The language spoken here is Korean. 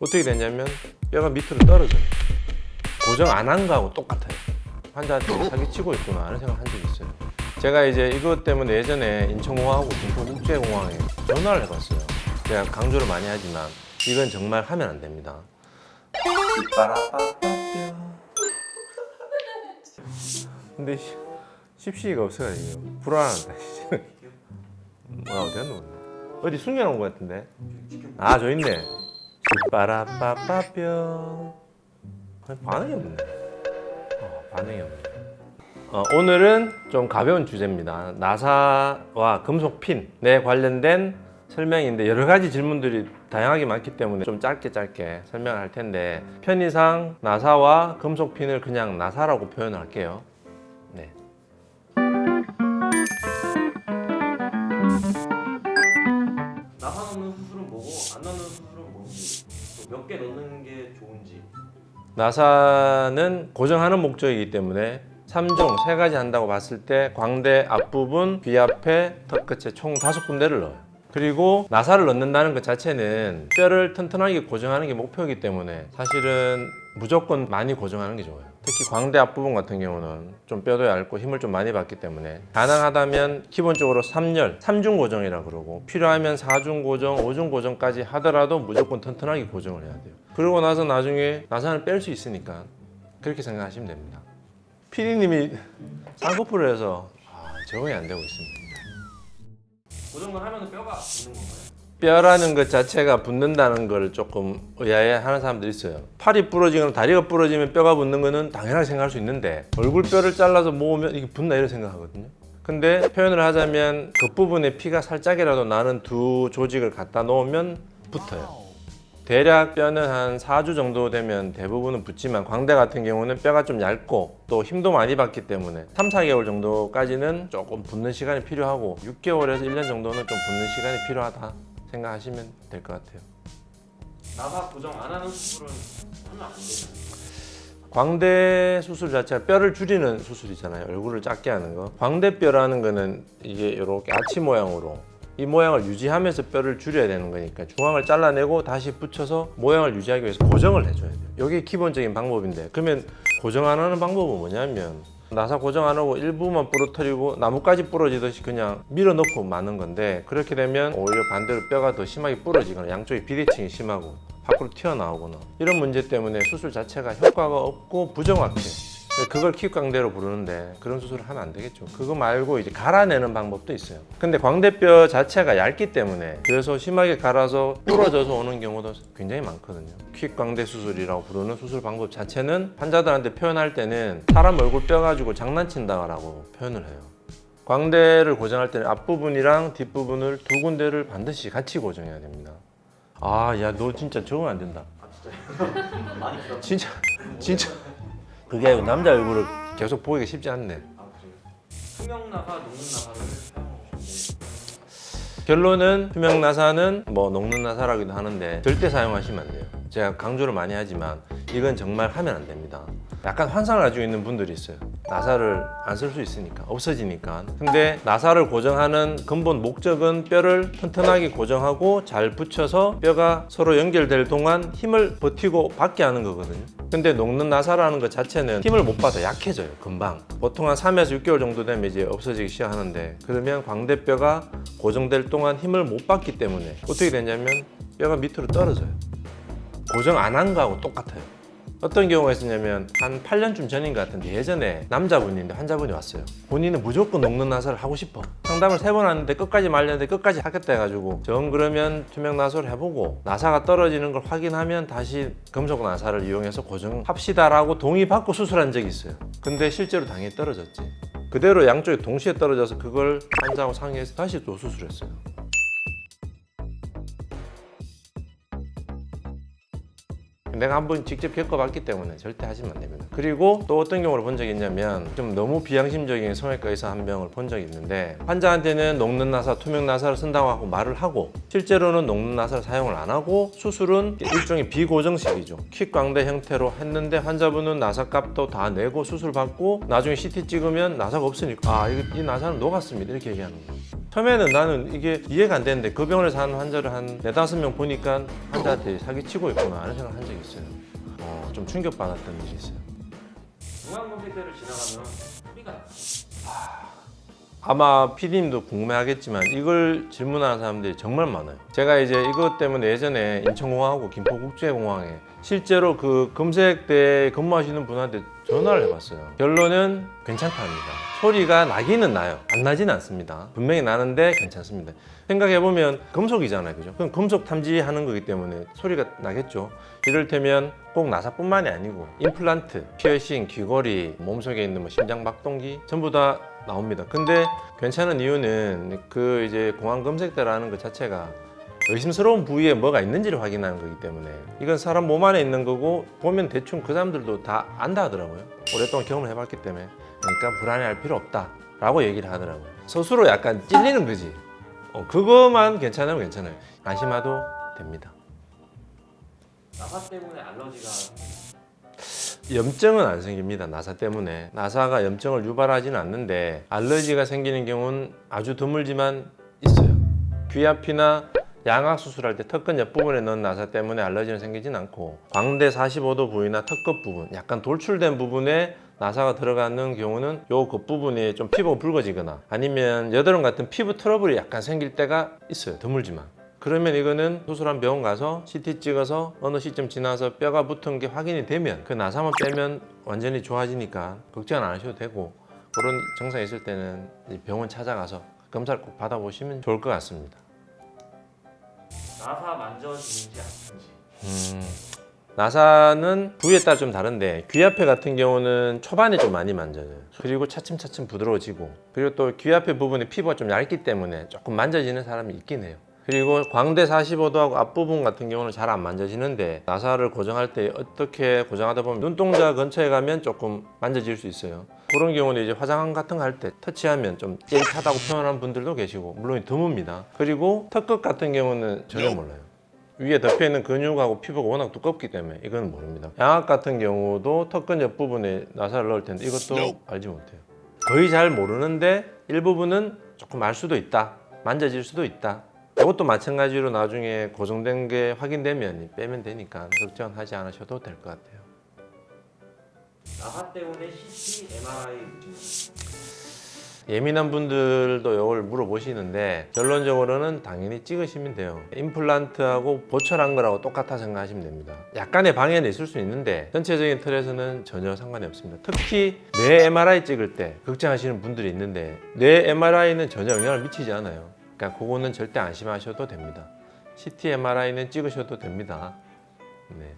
어떻게 되냐면 뼈가 밑으로 떨어져요. 고정 안 한 거하고 똑같아요. 환자한테 사기치고 있구나 하는 생각 한 적이 있어요. 제가 이제 이것 때문에 예전에 인천공항하고 김포국제공항에 전화를 해봤어요. 제가 강조를 많이 하지만 이건 정말 하면 안 됩니다. 근데 시- 십시가 없어가지고 불안하다. 뭐야 어디 갔노? 어디 숨겨놓은 것 같은데? 아 저 있네. 빠라빠빠뼈 반응이 없네. 어, 반응이 없네. 어, 오늘은 좀 가벼운 주제입니다. 나사와 금속 핀에 관련된 설명인데 여러 가지 질문들이 다양하게 많기 때문에 좀 짧게 짧게 설명을 할 텐데 편의상 나사와 금속 핀을 그냥 나사라고 표현할게요. 안 넣는 수술은 뭔지 몇 개 넣는 게 좋은지 나사는 고정하는 목적이기 때문에 3종 세 가지 한다고 봤을 때 광대 앞부분, 귀 앞에, 턱 끝에 총 다섯 군데를 넣어요. 그리고 나사를 넣는다는 것 자체는 뼈를 튼튼하게 고정하는 게 목표이기 때문에 사실은 무조건 많이 고정하는 게 좋아요. 특히 광대 앞부분 같은 경우는 좀 뼈도 얇고 힘을 좀 많이 받기 때문에 가능하다면 기본적으로 3열, 3중 고정이라 그러고 필요하면 4중 고정, 5중 고정까지 하더라도 무조건 튼튼하게 고정을 해야 돼요. 그러고 나서 나중에 나사를 뺄 수 있으니까 그렇게 생각하시면 됩니다. 피디님이 쌍꺼풀을 해서 아, 적응이 안 되고 있습니다. 고정을 하면 뼈가 붙는 건가요? 뼈라는 것 자체가 붙는다는 걸 조금 의아해 하는 사람들이 있어요. 팔이 부러지거나 다리가 부러지면 뼈가 붙는 거는 당연하게 생각할 수 있는데 얼굴 뼈를 잘라서 모으면 이게 붙나 이런 생각하거든요. 근데 표현을 하자면 겉부분에 피가 살짝이라도 나는 두 조직을 갖다 놓으면 붙어요. 대략 뼈는 한 4주 정도 되면 대부분은 붙지만 광대 같은 경우는 뼈가 좀 얇고 또 힘도 많이 받기 때문에 3, 4개월 정도까지는 조금 붙는 시간이 필요하고 6개월에서 1년 정도는 좀 붙는 시간이 필요하다 생각하시면 될 것 같아요. 나사 고정 안 하는 수술은 하면 안 되나요? 광대 수술 자체가 뼈를 줄이는 수술이잖아요. 얼굴을 작게 하는 거. 광대뼈라는 거는 이게 이렇게 아치 모양으로 이 모양을 유지하면서 뼈를 줄여야 되는 거니까 중앙을 잘라내고 다시 붙여서 모양을 유지하기 위해서 고정을 해줘야 돼요. 이게 기본적인 방법인데 그러면 고정 안 하는 방법은 뭐냐면 나사 고정 안 하고 일부만 부러뜨리고 나뭇가지 부러지듯이 그냥 밀어넣고 마는 건데 그렇게 되면 오히려 반대로 뼈가 더 심하게 부러지거나 양쪽이 비대칭이 심하고 밖으로 튀어나오거나 이런 문제 때문에 수술 자체가 효과가 없고 부정확해. 그걸 킥광대로 부르는데 그런 수술을 하면 안 되겠죠. 그거 말고 이제 갈아내는 방법도 있어요. 근데 광대뼈 자체가 얇기 때문에 그래서 심하게 갈아서 부러져서 오는 경우도 굉장히 많거든요. 킥광대 수술이라고 부르는 수술 방법 자체는 환자들한테 표현할 때는 사람 얼굴 뼈 가지고 장난친다라고 표현을 해요. 광대를 고정할 때는 앞부분이랑 뒷부분을 두 군데를 반드시 같이 고정해야 됩니다. 아, 야, 너 진짜 적응 안 된다. 아. 진짜, 진짜. 그게 아니고 남자 얼굴을 계속 보기가 쉽지 않네. 아 그래요? 투명 나사, 녹는 나사를 사용하고 싶은데 결론은 투명 나사는 뭐 녹는 나사라기도 하는데 절대 사용하시면 안 돼요. 제가 강조를 많이 하지만 이건 정말 하면 안 됩니다. 약간 환상을 가지고 있는 분들이 있어요. 나사를 안 쓸 수 있으니까 없어지니까. 근데 나사를 고정하는 근본 목적은 뼈를 튼튼하게 고정하고 잘 붙여서 뼈가 서로 연결될 동안 힘을 버티고 받게 하는 거거든요. 근데 녹는 나사라는 것 자체는 힘을 못 받아 약해져요. 금방. 보통 한 3에서 6개월 정도 되면 이제 없어지기 시작하는데 그러면 광대뼈가 고정될 동안 힘을 못 받기 때문에 어떻게 되냐면 뼈가 밑으로 떨어져요. 고정 안 한 거하고 똑같아요. 어떤 경우가 있었냐면 한 8년쯤 전인 것 같은데 예전에 남자분인데 환자분이 왔어요. 본인은 무조건 녹는 나사를 하고 싶어. 상담을 세 번 하는데 끝까지 말렸는데 끝까지 하겠다 해가지고 정 그러면 투명 나사를 해보고 나사가 떨어지는 걸 확인하면 다시 금속 나사를 이용해서 고정합시다 라고 동의받고 수술한 적이 있어요. 근데 실제로 당연히 떨어졌지. 그대로 양쪽이 동시에 떨어져서 그걸 환자하고 상의해서 다시 또 수술했어요. 내가 한번 직접 겪어봤기 때문에 절대 하시면 안 됩니다. 그리고 또 어떤 경우를 본 적이 있냐면 좀 너무 비양심적인 성형외과 의사 한 명을 본 적이 있는데 환자한테는 녹는 나사, 투명 나사를 쓴다고 하고 말을 하고 실제로는 녹는 나사를 사용을 안 하고 수술은 일종의 비고정식이죠. 킥광대 형태로 했는데 환자분은 나사 값도 다 내고 수술 받고 나중에 CT 찍으면 나사가 없으니까 아, 이거 이 나사는 녹았습니다. 이렇게 얘기하는 거예요. 처음에는 나는 이게 이해가 안 되는데 그 병원에 사는 환자를 한 네다섯 명 보니까 환자한테 사기치고 있구나 하는 생각을 한 적이 있어요. 어, 좀 충격받았던 일이 있어요. 중앙검색대를 지나가면 소리가 나요. 아마 PD님도 궁금해하겠지만 이걸 질문하는 사람들이 정말 많아요. 제가 이제 이것 때문에 예전에 인천공항하고 김포국제공항에 실제로 그 검색대 근무하시는 분한테 전화를 해봤어요. 결론은 괜찮답니다. 소리가 나기는 나요. 안 나지는 않습니다. 분명히 나는데 괜찮습니다. 생각해보면 금속이잖아요. 그죠? 그럼 금속 탐지하는 거기 때문에 소리가 나겠죠. 이를테면 꼭 나사뿐만이 아니고 임플란트, 피어싱, 귀걸이, 몸속에 있는 뭐 심장 박동기 전부 다 나옵니다. 근데 괜찮은 이유는 그 이제 공항 검색대라는 것 자체가 의심스러운 부위에 뭐가 있는지를 확인하는 거기 때문에 이건 사람 몸 안에 있는 거고 보면 대충 그 사람들도 다 안다 하더라고요. 오랫동안 경험을 해봤기 때문에 그러니까 불안해할 필요 없다라고 얘기를 하더라고요. 스스로 약간 찔리는 거지. 어, 그거만 괜찮으면 괜찮아요. 안심해도 됩니다. 나사 때문에 알러지가 염증은 안 생깁니다. 나사 때문에. 나사가 염증을 유발하지는 않는데 알러지가 생기는 경우는 아주 드물지만 있어요. 귀 앞이나 양악 수술할 때 턱근 옆부분에 넣은 나사 때문에 알러지는 생기진 않고 광대 45도 부위나 턱끝 부분, 약간 돌출된 부분에 나사가 들어가는 경우는 요 겉부분이 좀 피부가 붉어지거나 아니면 여드름 같은 피부 트러블이 약간 생길 때가 있어요. 드물지만. 그러면 이거는 수술한 병원 가서 CT 찍어서 어느 시점 지나서 뼈가 붙은 게 확인이 되면 그 나사만 빼면 완전히 좋아지니까 걱정 안 하셔도 되고 그런 증상이 있을 때는 이 병원 찾아가서 검사를 꼭 받아보시면 좋을 것 같습니다. 나사 만져지는지 아픈지 음, 나사는 부위에 따라 좀 다른데 귀 앞에 같은 경우는 초반에 좀 많이 만져져요. 그리고 차츰차츰 부드러워지고 그리고 또 귀 앞에 부분에 피부가 좀 얇기 때문에 조금 만져지는 사람이 있긴 해요. 그리고 광대 45도하고 앞부분 같은 경우는 잘 안 만져지는데 나사를 고정할 때 어떻게 고정하다 보면 눈동자 근처에 가면 조금 만져질 수 있어요. 그런 경우는 이제 화장 같은 거 할 때 터치하면 좀 찌릿하다고 표현하는 분들도 계시고 물론 드뭅니다. 그리고 턱끝 같은 경우는 전혀 몰라요. 위에 덮여 있는 근육하고 피부가 워낙 두껍기 때문에 이건 모릅니다. 양악 같은 경우도 턱근 옆부분에 나사를 넣을 텐데 이것도 알지 못해요. 거의 잘 모르는데 일부분은 조금 알 수도 있다. 만져질 수도 있다. 이것도 마찬가지로 나중에 고정된 게 확인되면 빼면 되니까 걱정하지 않으셔도 될 것 같아요. 나사 때문에 CT, MRI 예민한 분들도 이걸 물어보시는데 결론적으로는 당연히 찍으시면 돼요. 임플란트하고 보철한 거라고 똑같아 생각하시면 됩니다. 약간의 방해는 있을 수 있는데 전체적인 틀에서는 전혀 상관이 없습니다. 특히 뇌 MRI 찍을 때 걱정하시는 분들이 있는데 뇌 MRI는 전혀 영향을 미치지 않아요. 그러니까 그거는 절대 안심하셔도 됩니다. CT MRI는 찍으셔도 됩니다. 네.